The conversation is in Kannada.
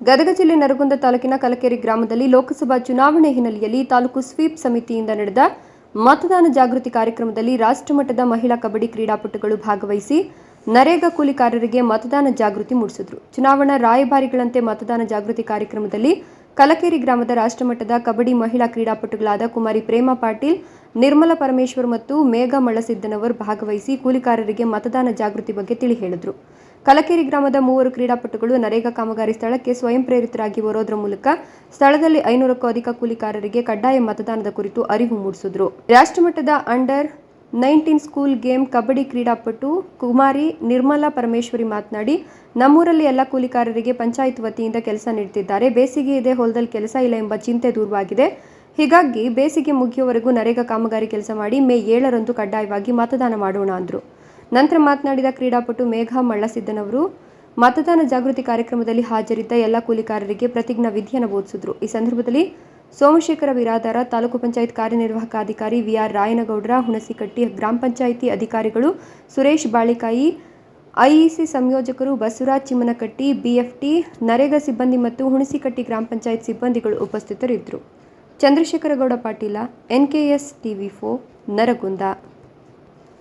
ಗದಗ ಜಿಲ್ಲೆ ನರಗುಂದ ತಾಲೂಕಿನ ಕಲಕೆರೆ ಗ್ರಾಮದಲ್ಲಿ ಲೋಕಸಭಾ ಚುನಾವಣೆ ಹಿನ್ನೆಲೆಯಲ್ಲಿ ತಾಲೂಕು ಸ್ವೀಪ್ ಸಮಿತಿಯಿಂದ ನಡೆದ ಮತದಾನ ಜಾಗೃತಿ ಕಾರ್ಯಕ್ರಮದಲ್ಲಿ ರಾಷ್ಟ್ರಮಟ್ಟದ ಮಹಿಳಾ ಕಬಡ್ಡಿ ಕ್ರೀಡಾಪಟುಗಳು ಭಾಗವಹಿಸಿ ನರೇಗಾ ಕೂಲಿಕಾರರಿಗೆ ಮತದಾನ ಜಾಗೃತಿ ಮೂಡಿಸಿದರು. ಚುನಾವಣಾ ರಾಯಭಾರಿಗಳಂತೆ ಮತದಾನ ಜಾಗೃತಿ ಕಾರ್ಯಕ್ರಮದಲ್ಲಿ ಕಲಕೇರಿ ಗ್ರಾಮದ ರಾಷ್ಟ್ರಮಟ್ಟದ ಕಬಡ್ಡಿ ಮಹಿಳಾ ಕ್ರೀಡಾಪಟುಗಳಾದ ಕುಮಾರಿ ಪ್ರೇಮ ಪಾಟೀಲ್, ನಿರ್ಮಲ ಪರಮೇಶ್ವರ್ ಮತ್ತು ಮೇಘ ಮಳಸಿದ್ದನವರ್ ಭಾಗವಹಿಸಿ ಕೂಲಿಕಾರರಿಗೆ ಮತದಾನ ಜಾಗೃತಿ ಬಗ್ಗೆ ತಿಳಿ ಹೇಳಿದರು. ಕಲಕೇರಿ ಗ್ರಾಮದ ಮೂವರು ಕ್ರೀಡಾಪಟುಗಳು ನರೇಗಾ ಕಾಮಗಾರಿ ಸ್ಥಳಕ್ಕೆ ಸ್ವಯಂ ಪ್ರೇರಿತರಾಗಿ ಬರೋದ್ರ ಮೂಲಕ ಸ್ಥಳದಲ್ಲಿ ಐನೂರಕ್ಕೂ ಅಧಿಕ ಕೂಲಿಕಾರರಿಗೆ ಕಡ್ಡಾಯ ಮತದಾನದ ಕುರಿತು ಅರಿವು ಮೂಡಿಸಿದ್ರು. ರಾಷ್ಟ್ರಮಟ್ಟದ under nineteen school game kabaddi ಕ್ರೀಡಾಪಟು ಕುಮಾರಿ ನಿರ್ಮಲಾ ಪರಮೇಶ್ವರಿ ಮಾತನಾಡಿ, ನಮ್ಮೂರಲ್ಲಿ ಎಲ್ಲ ಕೂಲಿಕಾರರಿಗೆ ಪಂಚಾಯತ್ ವತಿಯಿಂದ ಕೆಲಸ ನೀಡುತ್ತಿದ್ದಾರೆ ಬೇಸಿಗೆ ಇದೆ, ಹೊಲದಲ್ಲಿ ಕೆಲಸ ಇಲ್ಲ ಎಂಬ ಚಿಂತೆ ದೂರವಾಗಿದೆ. ಹೀಗಾಗಿ ಬೇಸಿಗೆ ಮುಗಿಯುವವರೆಗೂ ನರೇಗಾ ಕಾಮಗಾರಿ ಕೆಲಸ ಮಾಡಿ ಮೇ ಏಳರಂದು ಕಡ್ಡಾಯವಾಗಿ ಮತದಾನ ಮಾಡೋಣ ಅಂದರು. ನಂತರ ಮಾತನಾಡಿದ ಕ್ರೀಡಾಪಟು ಮೇಘಾ ಮಳ್ಳಸಿದ್ದನವರು, ಮತದಾನ ಜಾಗೃತಿ ಕಾರ್ಯಕ್ರಮದಲ್ಲಿ ಹಾಜರಿದ್ದ ಎಲ್ಲ ಕೂಲಿಕಾರರಿಗೆ ಪ್ರತಿಜ್ಞಾ ವಿಧಿಯನ್ನು ಬೋಧಿಸಿದ್ರು. ಈ ಸಂದರ್ಭದಲ್ಲಿ ಸೋಮಶೇಖರ ವಿರಾದಾರ ತಾಲೂಕು ಪಂಚಾಯತ್ ಕಾರ್ಯನಿರ್ವಾಹಕ ಅಧಿಕಾರಿ ವಿಆರ್ ರಾಯನಗೌಡರ, ಹುಣಸಿಕಟ್ಟಿ ಗ್ರಾಮ ಪಂಚಾಯಿತಿ ಅಧಿಕಾರಿಗಳು ಸುರೇಶ್ ಬಾಳಿಕಾಯಿ, ಐಇಸಿ ಸಂಯೋಜಕರು ಬಸವರಾಜ್ ಚಿಮ್ಮನಕಟ್ಟಿ, ಬಿಎಫ್ಟಿ, ನರೇಗಾ ಸಿಬ್ಬಂದಿ ಮತ್ತು ಹುಣಸಿಕಟ್ಟಿ ಗ್ರಾಮ ಪಂಚಾಯತ್ ಸಿಬ್ಬಂದಿಗಳು ಉಪಸ್ಥಿತರಿದ್ದರು. ಚಂದ್ರಶೇಖರಗೌಡ ಪಾಟೀಲ, ಎನ್ಕೆಎಸ್ ಟಿವಿ ಫೋ ನರಗುಂದ.